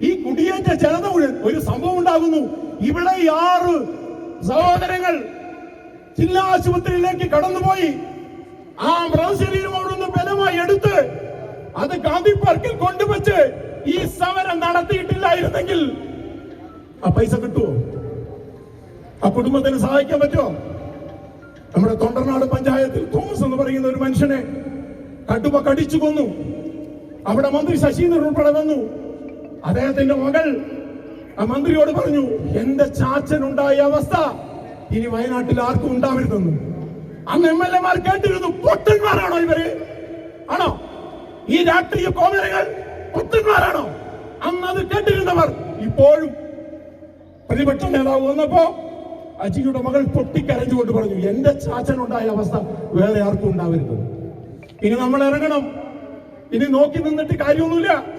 ഈ കുടിയേറ്റ ജനത ഒരു സംഭവം ഉണ്ടാകുന്നു. ഇവിടെ ആറ് സഹോദരങ്ങൾ ജില്ലാ ആശുപത്രിയിലേക്ക് കടന്നുപോയി. ആ മൃതശരീരം അവിടുന്ന് ബലമായി എടുത്ത് അത് ഗാന്ധി പാർക്കിൽ കൊണ്ടുവച്ച് ഈ സമരം നടത്തിയിട്ടില്ലായിരുന്നെങ്കിൽ ആ പൈസ കിട്ടുമോ ആ കുടുംബത്തിന് സഹായിക്കാൻ പറ്റുമോ നമ്മുടെ തൊണ്ടർനാട് പഞ്ചായത്തിൽ തോമസ് എന്ന് പറയുന്ന ഒരു മനുഷ്യനെ കടുവ കടിച്ചു കൊന്നു. അവിടെ മന്ത്രി ശശീന്ദ്രൻ ഉൾപ്പെടെ വന്നു. അദ്ദേഹത്തിന്റെ മകൾ ആ മന്ത്രിയോട് പറഞ്ഞു എന്റെ ചാച്ചനുണ്ടായ അവസ്ഥ ഇനി വയനാട്ടിൽ ആർക്കും ഉണ്ടാവരുതെന്ന്. അന്ന് എം എൽ എമാർ കേട്ടിരുന്നു പൊട്ടന്മാരാണോ ഇവർ? ആണോ? ഈ രാഷ്ട്രീയ കോമരകൾ പൊട്ടന്മാരാണോ അന്ന് അത് കേട്ടിരുന്നവർ ഇപ്പോഴും പ്രതിപക്ഷ നേതാവ് വന്നപ്പോ അജിയുടെ മകൾ പൊട്ടിക്കരഞ്ഞുകൊണ്ട് പറഞ്ഞു എന്റെ ചാച്ചനുണ്ടായ അവസ്ഥ വേറെ ആർക്കും ഉണ്ടാവരുത്. ഇനി നമ്മൾ ഇറങ്ങണം. ഇനി നോക്കി നിന്നിട്ട് കാര്യമൊന്നുമില്ല.